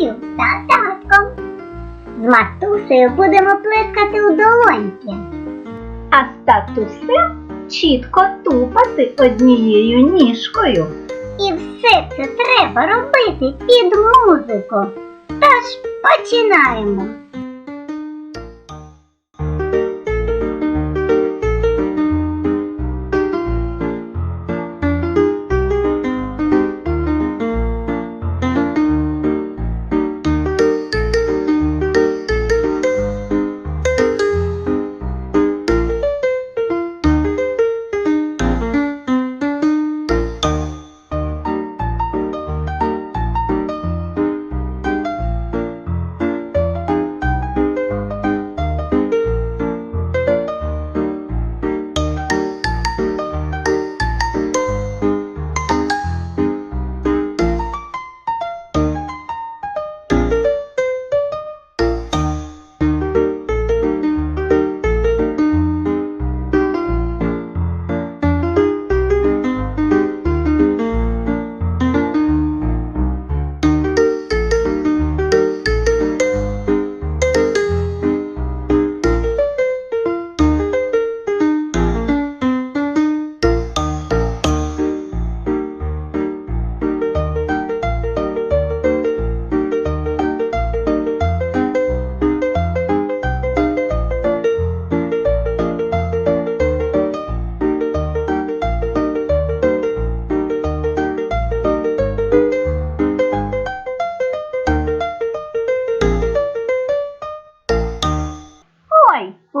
бабусею та татком. З матусею будемо плескати у долоньки, а з татусем чітко тупати однією ніжкою. І все це треба робити під музику. Тож починаємо.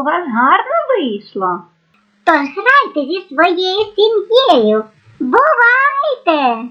У вас гарно вийшло. Тож грайте зі своєю сім'єю. Бувайте!